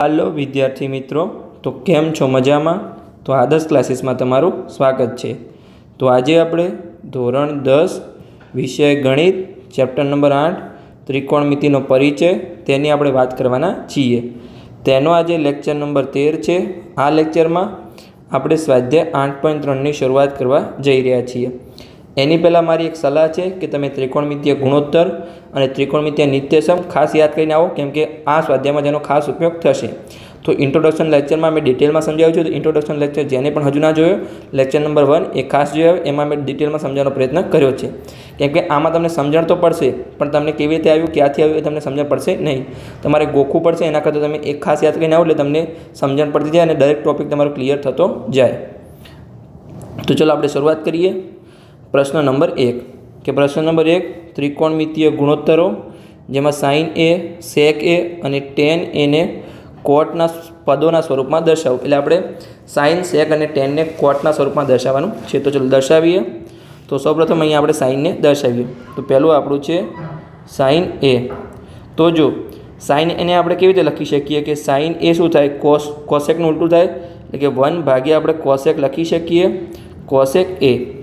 હાલો વિદ્યાર્થી મિત્રો, તો કેમ છો મજામાં? તો આદર્શ ક્લાસીસમાં તમારું સ્વાગત છે. તો આજે આપણે ધોરણ દસ, વિષય ગણિત, ચેપ્ટર નંબર આઠ ત્રિકોણમિતિનો પરિચય, તેની આપણે વાત કરવાના છીએ. તેનો આજે લેક્ચર નંબર તેર છે. આ લેક્ચરમાં આપણે સ્વાધ્યાય આઠ પોઈન્ટ ત્રણની શરૂઆત કરવા જઈ રહ્યા છીએ. એની પહેલાં મારી એક સલાહ છે કે તમે ત્રિકોણમિતીય ગુણોત્તર અને ત્રિકોણમિતીય નિત્યસમ ખાસ યાદ કરીને આવો, કેમ કે આ સ્વાધ્યાયમાં જેનો ખાસ ઉપયોગ થશે. તો ઇન્ટ્રોડક્શન લેક્ચરમાં મેં ડિટેલમાં સમજાવ્યું છે, તો ઇન્ટ્રોડક્શન લેક્ચર જેને પણ હજુ ના જોયો લેક્ચર નંબર વન એ ખાસ જોયો, એમાં મેં ડિટેલમાં સમજાવવાનો પ્રયત્ન કર્યો છે. કેમ કે આમાં તમને સમજણ તો પડશે, પણ તમને કેવી રીતે આવ્યું, ક્યાંથી આવ્યું એ તમને સમજણ પડશે નહીં. તમારે ગોખવું પડશે, એના કરતાં તમે એક ખાસ યાદ કરીને આવો, એટલે તમને સમજણ પડતી જાય અને દરેક ટોપિક તમારો ક્લિયર થતો જાય. તો ચલો આપણે શરૂઆત કરીએ. પ્રશ્ન નંબર એક. કે પ્રશ્ન નંબર એક, ત્રિકોણમિતીય ગુણોત્તરો, જેમાં સાઇન એ સેક એ અને ટેન એને કોટના પદોના સ્વરૂપમાં દર્શાવો. એટલે આપણે સાઇન સેક અને ટેનને કોટના સ્વરૂપમાં દર્શાવવાનું છે. તો ચલો દર્શાવીએ. તો સૌપ્રથમ અહીંયા આપણે સાઇનને દર્શાવીએ. તો પહેલું આપણું છે સાઇન એ તો જો સાઇન એને આપણે કેવી રીતે લખી શકીએ કે સાઇન એ શું થાય? કોસ કોસેકનું ઉલટું થાય. એટલે કે વન ભાગ્યા આપણે કોસેક લખી શકીએ. કોસેક એ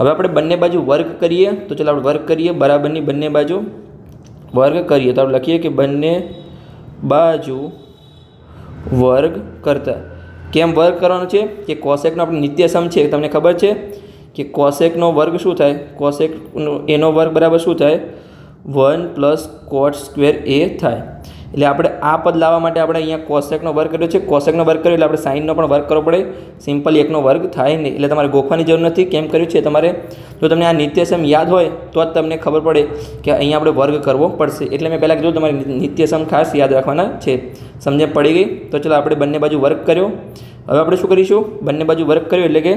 હવે આપણે બંને બાજુ વર્ગ કરીએ, તો ચાલો આપણે વર્ગ કરીએ, બરાબરની બંને બાજુ વર્ગ કરીએ. તો આપણે લખીએ કે બંને બાજુ વર્ગ કરતા. કેમ વર્ગ કરવાનો છે? કે કોસેકનો આપણે નિત્યસમ છે તમને ખબર છે? કે કોસેકનો વર્ગ શું થાય? કોસેકનો, એનો વર્ગ બરાબર શું થાય? One plus cot square A થાય. એટલે આપણે આ પદ લાવવા માટે આપણે અહીંયા કોશેકનો વર્ગ કર્યો છે. કોશેકનો વર્ગ કર્યો એટલે આપણે સાઇનનો પણ વર્ગ કરવો પડે. સિમ્પલી એકનો વર્ગ થાય નહીં. એટલે તમારે ગોખવાની જરૂર નથી. કેમ કર્યું છે તમારે? જો તમને આ નિત્યસમ યાદ હોય, તો જ તમને ખબર પડે કે અહીંયા આપણે વર્ગ કરવો પડશે. એટલે મેં પહેલાં કીધું તમારે નિત્યસમ ખાસ યાદ રાખવાના છે. સમજણ પડી ગઈ? તો ચલો આપણે બંને બાજુ વર્ગ કર્યો. હવે આપણે શું કરીશું? બંને બાજુ વર્ગ કર્યો એટલે કે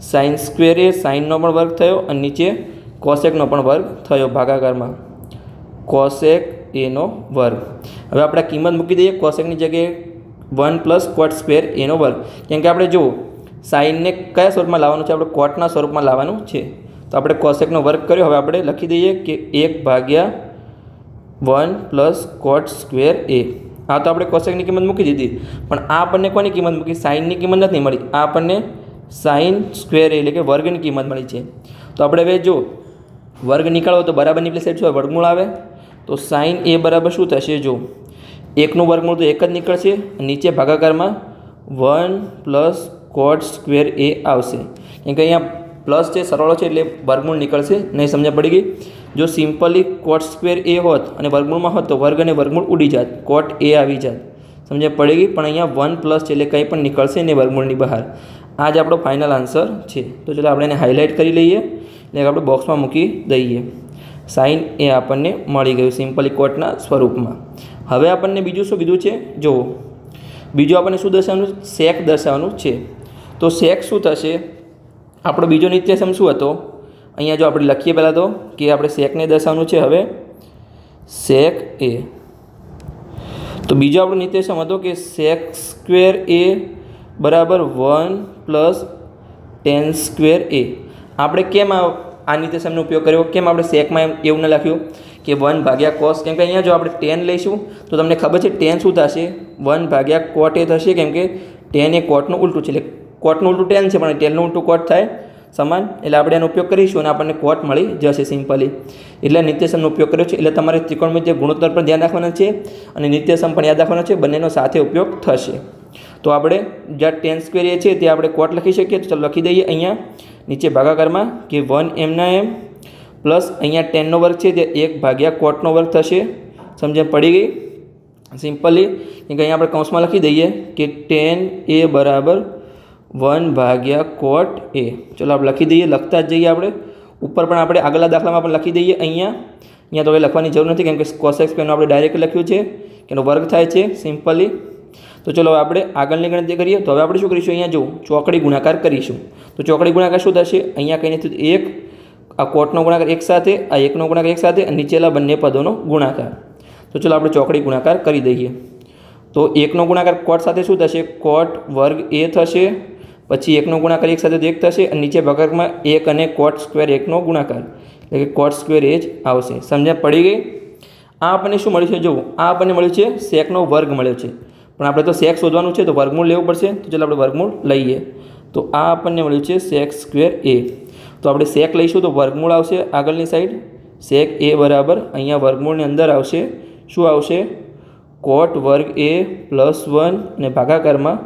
સાઇન સ્ક્વેર એ સાઇનનો પણ વર્ગ થયો અને નીચે કોશેકનો પણ વર્ગ થયો ભાગાકારમાં. કોસેક એનો વર્ગ. હવે આપણે કિંમત મૂકી દઈએ કોસેકની જગ્યાએ વન પ્લસ કોટ સ્ક્વેર એનો વર્ગ. કેમ કે આપણે જુઓ સાઇનને કયા સ્વરૂપમાં લાવવાનું છે? આપણે કોટના સ્વરૂપમાં લાવવાનું છે. તો આપણે કોસેકનો વર્ગ કર્યો. હવે આપણે લખી દઈએ કે એક ભાગ્યા one plus cot square A આ તો આપણે કોસેકની કિંમત મૂકી દીધી. પણ આ આપણને કોની કિંમત મૂકી? સાઇનની કિંમત નથી મળી. આ આપણને સાઇન સ્ક્વેર એટલે કે વર્ગની કિંમત મળી છે. તો આપણે હવે જો વર્ગ નીકળવો તો બરાબરની પ્લેસ સાઈડ શું વર્ગમૂળ આવે. તો સાઇન એ બરાબર શું થશે જો એકનું વર્ગમૂળ તો એક જ નીકળશે નીચે ભાગાકારમાં one plus cot square A આવશે. કેમ કે અહીંયા પ્લસ છે, સરવાળો છે એટલે વર્ગમૂળ નીકળશે, નહીં સમજ પડી ગઈ? જો સિમ્પલી કોટ સ્ક્વેર એ હોત અને વર્ગમૂળમાં હોત તો વર્ગ અને વર્ગમૂળ ઉડી જાત, કોટ એ આવી જાત. સમજ પડી ગઈ? પણ અહીંયા વન પ્લસ છે એટલે કંઈ પણ નીકળશે નહીં વર્ગમૂળની બહાર. આ જ આપણો ફાઇનલ આન્સર છે. તો ચલો આપણે એને હાઇલાઇટ કરી લઈએ એટલે આપણે બોક્સમાં મૂકી દઈએ. સાઇન એ આપણને મળી ગયું સિમ્પલ ઇક્વટના સ્વરૂપમાં. હવે આપણને બીજું શું કીધું છે? જુઓ. બીજું આપણને શું દર્શાવવાનું? સેક દર્શાવવાનું છે. તો સેક શું થશે? આપણો બીજો નિત્યસમ શું હતો? અહીંયા જો આપણે લખીએ પહેલાં તો કે આપણે સેકને દર્શાવવાનું છે હવે. સેક એ. તો બીજો આપણો નિત્યસમ હતો કે સેક સ્ક્વેર એ બરાબર one plus tan square A. આપણે કેમ આ આ નિત્યસમનો ઉપયોગ કર્યો. કેમ આપણે સેકમાં એવું ન લખ્યું કે વન ભાગ્યા કોસ કેમ કે અહીંયા જો આપણે ટેન લઈશું, તો તમને ખબર છે ટેન શું થશે? વન ભાગ્યા કોટ એ થશે, કેમ કે ટેન એ કોટનું ઉલટું છે. એટલે કોટનું ઉલટું ટેન છે, પણ ટેનનું ઉલટું કોટ થાય સમાન. એટલે આપણે એનો ઉપયોગ કરીશું અને આપણને કોટ મળી જશે સિમ્પલી એટલે નિત્યસમનો ઉપયોગ કર્યો છે. એટલે તમારે ત્રિકોણમિતિય ગુણોત્તર પણ ધ્યાન રાખવાના છે અને નિત્યસમ પણ યાદ રાખવાનો છે, બંનેનો સાથે ઉપયોગ થશે. તો આપણે જ્યાં ટેન સ્ક્વેર એ છે તે આપણે કોટ લખી શકીએ. તો ચાલો લખી દઈએ અહીંયા. નીચે ભાગાકારમાં કે વન એમના એમ પ્લસ અહીંયા ટેનનો વર્ગ છે તે એક ભાગ્યા કોટનો વર્ગ થશે. સમજણ પડી ગઈ? સિમ્પલી કે અહીંયા આપણે કૌંસમાં લખી દઈએ કે ટેન એ બરાબર વન ભાગ્યા કોટ એ. ચલો આપણે લખી દઈએ, લખતા જ જઈએ આપણે. ઉપર પણ આપણે આગલા દાખલામાં પણ લખી દઈએ અહીંયા. અહીંયા તો હવે લખવાની જરૂર નથી કેમ કે કોસેક્સ પેનનું આપણે ડાયરેક્ટ લખ્યું છે. કે એનો વર્ગ થાય છે, સિમ્પલી. તો ચલો હવે આપણે આગળની ગણતરી કરીએ. તો હવે આપણે શું કરીશું? અહીંયા જો ચોકડી ગુણાકાર કરીશું. તો ચોકડી ગુણાકાર શું થશે? અહીંયા કંઈ નથી એક, આ કોટનો ગુણાકાર એક સાથે, આ એકનો ગુણાકાર એક સાથે નીચેલા બંને પદોનો ગુણાકાર. તો ચલો આપણે ચોકડી ગુણાકાર કરી દઈએ. તો એકનો ગુણાકાર કોટ સાથે શું થશે? કોટ વર્ગ એ થશે, પછી એકનો ગુણાકાર એક સાથે એક થશે, અને નીચે ભાગમાં એક અને કોટ સ્ક્વેર એકનો ગુણાકાર. એટલે કે કોટ સ્ક્વેર એ જ આવશે. સમજણ પડી ગઈ? આ આપણને શું મળ્યું છે? જુઓ, આ આપણને મળ્યું છે, સેકનો વર્ગ મળ્યો છે. પણ આપણે તો સેક્સ શોધવાનું છે, તો વર્ગમૂળ લેવું પડશે. તો ચાલો આપણે વર્ગમૂળ લઈએ. તો આ આપણને મળ્યું છે સેક સ્ક્વેર એ તો આપણે સેક લઈશું તો વર્ગમૂળ આવશે આગળની સાઈડ સેક એ બરાબર અહીંયા વર્ગમૂળની અંદર આવશે. શું આવશે? કોટ વર્ગ એ પ્લસ વન અને ભાગાકારમાં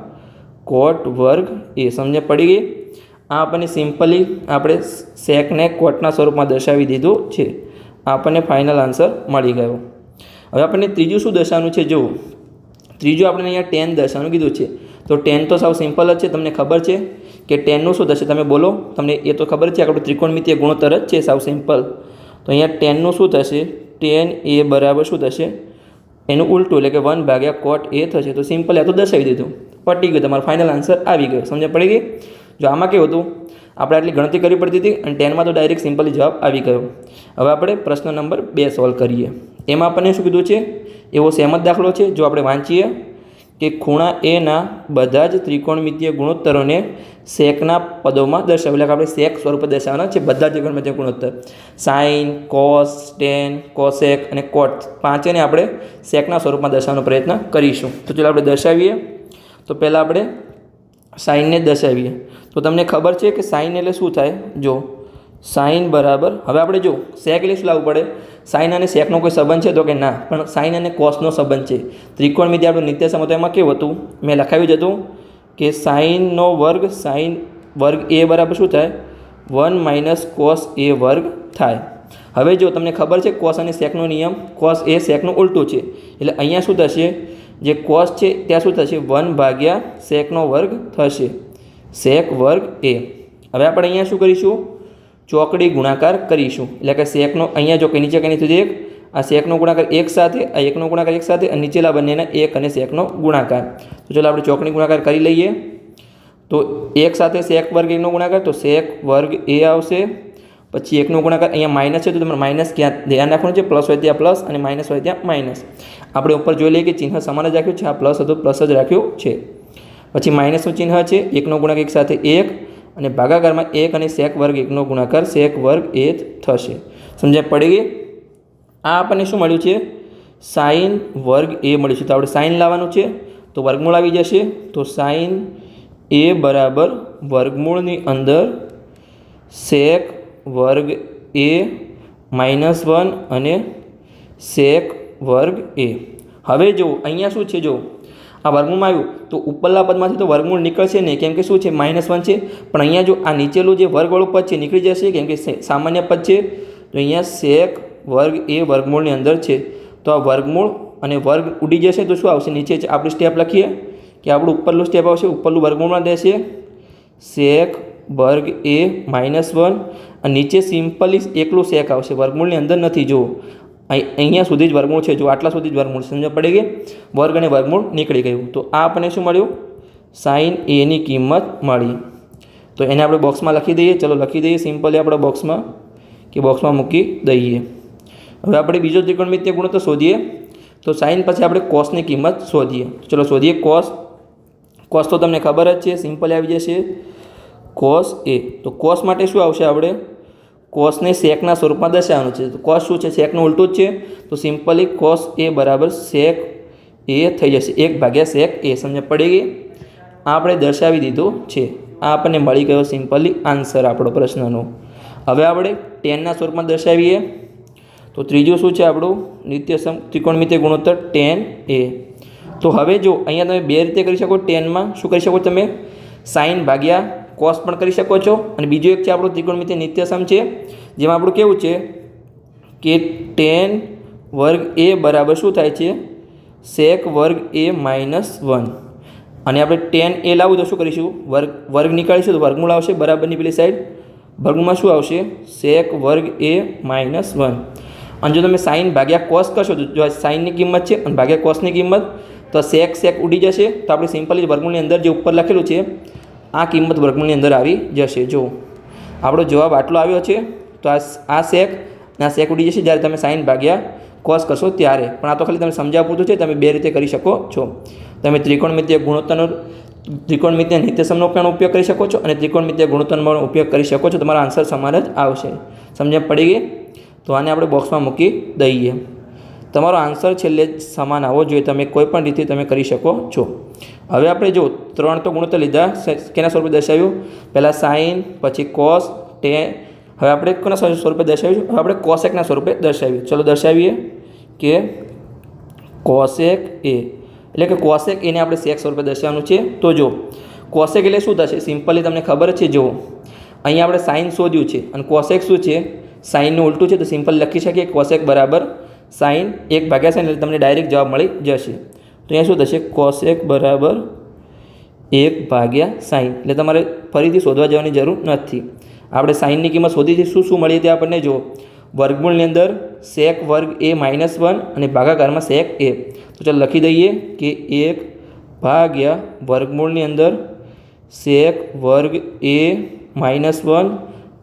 કોટ વર્ગ એ સમજે પડી ગઈ? આ આપણને સિમ્પલી આપણે સેકને કોટના સ્વરૂપમાં દર્શાવી દીધું છે. આપણને ફાઇનલ આન્સર મળી ગયો. હવે આપણને ત્રીજું શું દર્શાવવાનું છે? જુઓ. ત્રીજું આપણે અહીંયા ટેન દર્શાવવાનું કીધું છે. તો ટેન તો સાવ સિમ્પલ જ છે, તમને ખબર છે કે ટેનનું શું થશે? તમે બોલો, તમને એ તો ખબર છે આપણું ત્રિકોણમિતીય ગુણોત્તર જ છે, સાવ સિમ્પલ. તો અહીંયા ટેનનું શું થશે? ટેન એ બરાબર શું થશે? એનું ઉલટું એટલે કે વન ભાગ્યા કોટ એ થશે. તો સિમ્પલ આ તો દર્શાવી દીધું. પટી ગયું, તમારો ફાઇનલ આન્સર આવી ગયો. સમજ પડી ગઈ? જો આમાં કેવું હતું? આપણે આટલી ગણતરી કરવી પડતી હતી અને ટેનમાં તો ડાયરેક્ટ સિમ્પલી જવાબ આવી ગયો. હવે આપણે પ્રશ્ન નંબર બે સોલ્વ કરીએ. એમાં આપણને શું કીધું છે? એવો સેમ જ દાખલો છે, જો આપણે વાંચીએ કે ખૂણા એના બધા જ ત્રિકોણમિતીય ગુણોત્તરોને સેકના પદોમાં દર્શાવે, એટલે આપણે સેક સ્વરૂપે દર્શાવવાના છે બધા જ ત્રિકોણમિતીય ગુણોત્તર. સાઇન કોસ, ટેન, કોસેક અને કોટ પાંચેને આપણે સેકના સ્વરૂપમાં દર્શાવવાનો પ્રયત્ન કરીશું. તો ચાલો આપણે દર્શાવીએ. તો પહેલાં આપણે સાઇનને દર્શાવીએ. તો તમને ખબર છે કે સાઇન એટલે શું થાય? જો સાઇન બરાબર, હવે આપણે જો સેક એટલે શું લાવવું પડે? સાઇન અને સેકનો કોઈ સંબંધ છે? તો કે ના. પણ સાઇન અને કોસનો સંબંધ છે. ત્રિકોણમિતિ આપણું નિત્ય સમતો એમાં કેવું હતું? મેં લખાવ્યું જ હતું કે સાઇનનો વર્ગ સાઇન વર્ગ એ બરાબર શું થાય? વન માઇનસ કોસ એ વર્ગ થાય. હવે જો તમને ખબર છે કોસ અને સેકનો નિયમ, કોસ એ સેકનું ઉલટું છે. એટલે અહીંયા શું થશે? જે કોસ છે ત્યાં શું થશે? વન ભાગ્યા સેકનો વર્ગ થશે. સેક વર્ગ એ. હવે આપણે અહીંયા શું કરીશું? ચોકડી ગુણાકાર કરીશું. એટલે કે શેકનો અહીંયા જો કે નીચે કઈ નથી એક, આ શેકનો ગુણાકાર એક સાથે, આ એકનો ગુણાકાર એક સાથે, અને નીચેલા બંનેના એક અને શેકનો ગુણાકાર. તો ચાલો આપણે ચોકડી ગુણાકાર કરી લઈએ. તો એક સાથે શેક વર્ગ એકનો ગુણાકાર, તો શેક વર્ગ એ આવશે. પછી એકનો ગુણાકાર અહીંયા માઇનસ છે, તો તમારે માઇનસ ક્યાં ધ્યાન રાખવાનું છે? પ્લસ હોય ત્યાં પ્લસ અને માઇનસ હોય ત્યાં માઇનસ. આપણે ઉપર જોઈ લઈએ કે ચિહ્ન સમાન જ રાખ્યું છે, આ પ્લસ હતું, પ્લસ જ રાખ્યું છે. પછી માઇનસનું ચિહ્ન છે, એકનો ગુણાકાર એક સાથે એક અને ભાગાકારમાં એક અને શેક વર્ગ એકનો ગુણાકાર શેક વર્ગ એ થશે. સમજાય? પડી ગઈ? આ આપણને શું મળ્યું છે? સાઇન વર્ગ એ મળ્યું છે. તો આપણે સાઇન લાવવાનું છે. તો વર્ગમૂળ આવી જશે. તો સાઇન એ બરાબર વર્ગમૂળની અંદર શેક વર્ગ એ માઇનસ વન અને શેક વર્ગ એ. હવે જો અહીંયા શું છે? જો આ વર્ગમૂળમાં આવ્યું. તો ઉપરના પદમાંથી તો વર્ગમૂળ નીકળશે નહીં. કેમ કે શું છે? માઇનસ વન છે. પણ અહીંયા જો આ નીચેલું જે વર્ગવાળું પદ છે નીકળી જશે, કેમ કે સામાન્ય પદ છે. તો અહીંયા સેક વર્ગ એ વર્ગમૂળની અંદર છે. તો આ વર્ગમૂળ અને વર્ગ ઉડી જશે તો શું આવશે? નીચે આપણે સ્ટેપ લખીએ કે આપણું ઉપરનું સ્ટેપ આવશે ઉપરનું વર્ગમૂળમાં રહેશે સેક વર્ગ એ માઇનસ વન અને નીચે સિમ્પલી એકલું સેક આવશે. વર્ગમૂળની અંદર નથી. જુઓ. અહીંયા સુધી જ વર્ગમૂળ છે. જો આટલા સુધી જ વર્ગમૂળ સમજ પડી ગઈ, વર્ગ અને વર્ગમૂળ નીકળી ગયું. તો આ આપણને શું મળ્યું? સાઇન એની કિંમત મળી. તો એને આપણે બોક્સમાં લખી દઈએ. ચલો લખી દઈએ. સિમ્પલી આપણે બોક્સમાં કે બોક્સમાં મૂકી દઈએ. હવે આપણે બીજો ત્રિકોણમિત્ય ગુણોત્તર શોધીએ. તો સાઇન પછી આપણે કોસની કિંમત શોધીએ. ચલો શોધીએ કોસ. કોસ તો તમને ખબર જ છે. સિમ્પલી આવી જશે. કોસ એ તો કોસ માટે શું આવશે આપણે? કોસને શેકના સ્વરૂપમાં દર્શાવવાનું છે. તો કોસ શું છે? શેકનું ઉલટું જ છે. તો સિમ્પલી કોસ એ બરાબર શેક એ થઈ જશે. એક ભાગ્યા શેક એ સમજ પડી ગઈ? આપણે દર્શાવી દીધું છે. આ આપણને મળી ગયો સિમ્પલી આન્સર આપણો પ્રશ્નનો. હવે આપણે ટેનના સ્વરૂપમાં દર્શાવીએ. તો ત્રીજું શું છે આપણું? નિત્ય સમ ત્રિકોણમિતિય ગુણોત્તર ટેન એ. તો હવે જો અહીંયા તમે બે રીતે કરી શકો ટેનમાં, શું કરી શકો તમે? સાઇન ભાગ્યા કોસ પણ કરી શકો છો. અને બીજું એક છે આપણું ત્રિકોણમિતિ નિત્યસમ છે, જેમાં આપણું કેવું છે કે ટેન વર્ગ એ બરાબર શું થાય છે? સેક વર્ગ એ માઇનસ વન અને આપણે ટેન એ લાવવું તો શું કરીશું? વર્ગ વર્ગ નીકાળીશું તો વર્ગમૂળ આવશે બરાબરની પેલી સાઈડ વર્ગમાં શું આવશે? સેક વર્ગ એ માઇનસ વન અને જો તમે સાઇન ભાગ્યા કોસ કરશો તો જો સાઇનની કિંમત છે અને ભાગ્યા કોસની કિંમત, તો સેક સેક ઉડી જશે. તો આપણે સિમ્પલી વર્ગમૂળની અંદર જે ઉપર લખેલું છે આ કિંમત વર્ગમૂળની અંદર આવી જશે. જો આપણો જવાબ આટલો આવ્યો છે, તો આ આ સેક આ સેક ઉડી જશે જ્યારે તમે સાઇન ભાગ્યા કોસ કરશો ત્યારે. પણ આ તો ખાલી તમે સમજાવ પૂરતું છે, તમે બે રીતે કરી શકો છો. તમે ત્રિકોણમિત્ય ગુણોત્તરનો, ત્રિકોણમિત્ય નિત્યસમનો પણ ઉપયોગ કરી શકો છો અને ત્રિકોણમિત્ય ગુણોત્તરનો પણ ઉપયોગ કરી શકો છો. તમારો આન્સર સમાન જ આવશે. સમજણ પડી ગઈ? તો આને આપણે બોક્સમાં મૂકી દઈએ. તમારો આન્સર છેલ્લે સમાન આવવો જોઈએ. તમે કોઈ પણ રીતે તમે કરી શકો છો. હવે આપણે જો ત્રણ તો ગુણોત્તર લીધા કેના સ્વરૂપે દર્શાવ્યું? પહેલાં સાઇન પછી કોસ ટે હવે આપણે કોના સ્વ- સ્વરૂપે દર્શાવ્યું હવે આપણે કોસેકના સ્વરૂપે દર્શાવ્યું. ચલો દર્શાવીએ કે કોસેક એ. એટલે કે કોસેક એને આપણે સેક સ્વરૂપે દર્શાવવાનું છે. તો જો કોસેક એટલે શું થશે? સિમ્પલી તમને ખબર છે જો અહીંયા આપણે સાઇન શોધ્યું છે. અને કોસેક શું છે? સાઇનનું ઉલટું છે, તો સિમ્પલ લખી શકીએ. કોસેક બરાબર સાઇન એક ભાગ્યા સાઇન એટલે તમને ડાયરેક્ટ જવાબ મળી જશે. તો અહીંયા શું થશે કોસેક બરાબર એક ભાગ્યા સાઈન. એટલે તમારે ફરીથી શોધવા જવાની જરૂર નથી. આપણે સાઈનની કિંમત શોધી છે શું શું મળી હતી આપણને જો વર્ગમૂળની અંદર સેક વર્ગ એ માઇનસ વન અને ભાગાકારમાં સેક એ તો ચાલો લખી દઈએ કે એક ભાગ્યા વર્ગમૂળની અંદર સેક વર્ગ એ માઇનસ વન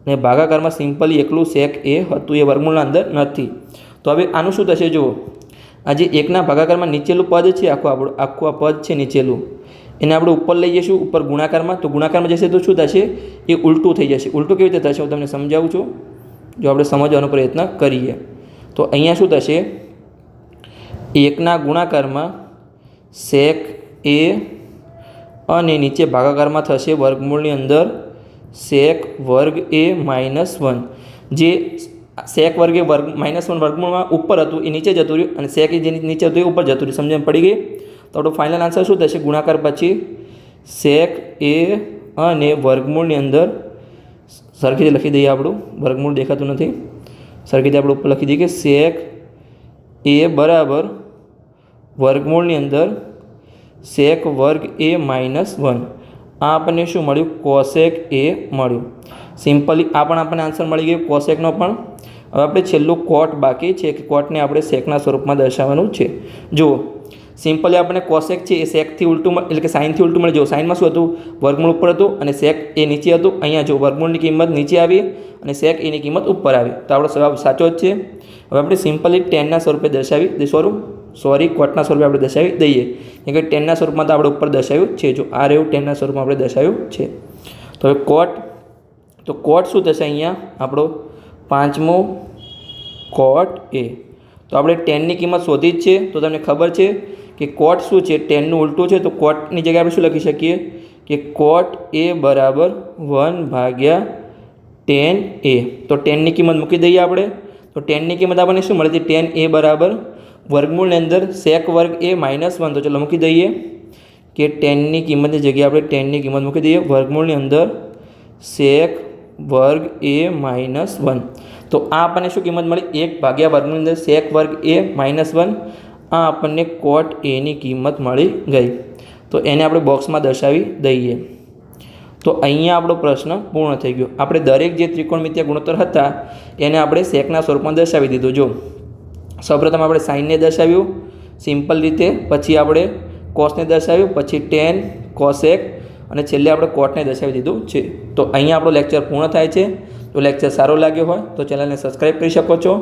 અને ભાગાકારમાં સિમ્પલી એકલું સેક એ હતું, એ વર્ગમૂળના અંદર નથી. તો હવે આનું શું થશે જુઓ. આ જે એકના ભાગાકારમાં નીચેલું પદ છે, આખું આપણું, આખું આ પદ છે નીચેલું. એને આપણે ઉપર લઈ જઈશું, ઉપર ગુણાકારમાં. તો ગુણાકારમાં જશે તો શું થશે? એ ઉલટું થઈ જશે. ઉલટું કેવી રીતે થશે? હું તમને સમજાવું છું. જો આપણે સમજવાનો પ્રયત્ન કરીએ. તો અહીંયા શું થશે? એકના ગુણાકારમાં સેક એ અને નીચે ભાગાકારમાં થશે વર્ગમૂળની અંદર સેક વર્ગ એ માઇનસ વન જે વર્ગ એ વર્ગ માઇનસ વન વર્ગમૂળમાં ઉપર હતું, એ નીચે જતું રહ્યું અને એ જે નીચે હતું એ ઉપર જતું રહ્યું. સમજણ પડી ગઈ? તો આપણો ફાઇનલ આન્સર શું થશે? ગુણાકાર પછી સેક એ અને વર્ગમૂળની અંદર સરખી લખી દઈએ આપણું. વર્ગમૂળ દેખાતું નથી. સરખી રીતે આપણે ઉપર લખી દઈએ કે સેક એ બરાબર વર્ગમૂળની અંદર સેક વર્ગ એ માઇનસ વન આ આપણને શું મળ્યું? કોસેક એ મળ્યું. સિમ્પલી આ પણ આપણને આન્સર મળી ગયો કોસેકનો પણ. હવે આપણે છેલ્લું કોટ બાકી છે. કે કોટને આપણે સેકના સ્વરૂપમાં દર્શાવવાનું છે. જુઓ. સિમ્પલી આપણે કોસેક છે, એ સેકથી ઉલટું એટલે કે સાઇનથી ઉલટું મળે. જો સાઇનમાં શું હતું? વર્ગમૂળ ઉપર હતું અને સેક એ નીચે હતું. અહીંયા જો વર્ગમૂળની કિંમત નીચે આવી અને સેક એની કિંમત ઉપર આવી. તો આપણો જવાબ સાચો જ છે. હવે આપણે સિમ્પલી ટેનના સ્વરૂપે દર્શાવી દે સ્વરૂપ સોરી કોટના સ્વરૂપે આપણે દર્શાવી દઈએ. કેમ કે ટેનના સ્વરૂપમાં તો આપણે ઉપર દર્શાવ્યું છે. જો આ રહ્યું ટેનના સ્વરૂપમાં આપણે દર્શાવ્યું છે. તો હવે કોટ તો કોટ શું થશે અહીંયા? આપણો પાંચમો કોટ એ. તો આપણે ટેનની કિંમત શોધી જ છે. તો તમને ખબર છે કે કોટ શું છે? ટેનનું ઉલટું છે. તો કોટની જગ્યાએ આપણે શું લખી શકીએ? કે કોટ એ બરાબર વન ભાગ્યા ટેન એ. તો ટેનની કિંમત મૂકી દઈએ આપણે. તો ટેનની કિંમત આપણને શું મળે છે? ટેન એ બરાબર વર્ગમૂળની અંદર સેક વર્ગ એ માઇનસ વન તો ચલો મૂકી દઈએ કે ટેનની કિંમતની જગ્યાએ આપણે ટેનની કિંમત મૂકી દઈએ. વર્ગમૂળની અંદર સેક વર્ગ એ માઇનસ વન તો આ આપણને શું કિંમત મળી? એક ભાગ્યા વર્ગની અંદર સેક વર્ગ એ માઇનસ વન આ આપણને કોટ એની કિંમત મળી ગઈ. તો એને આપણે બોક્સમાં દર્શાવી દઈએ. તો અહીંયા આપણો પ્રશ્ન પૂર્ણ થઈ ગયો. આપણે દરેક જે ત્રિકોણમિતિય ગુણોત્તર હતા, એને આપણે સેકના સ્વરૂપમાં દર્શાવી દીધું. જો, સૌપ્રથમ આપણે સાઇનને દર્શાવ્યું. સિમ્પલ રીતે. પછી આપણે કોસને દર્શાવ્યું. પછી ટેન કોસેક અને છેલ્લે આપણે કોટને દર્શાવી દીધું છે. તો અહીંયા આપણો લેક્ચર પૂર્ણ થાય છે. તો લેક્ચર સારો લાગ્યો હોય તો ચેનલને સબસ્ક્રાઈબ કરી શકો છો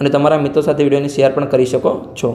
અને તમારા મિત્રો સાથે વિડીયોને શેર પણ કરી શકો છો.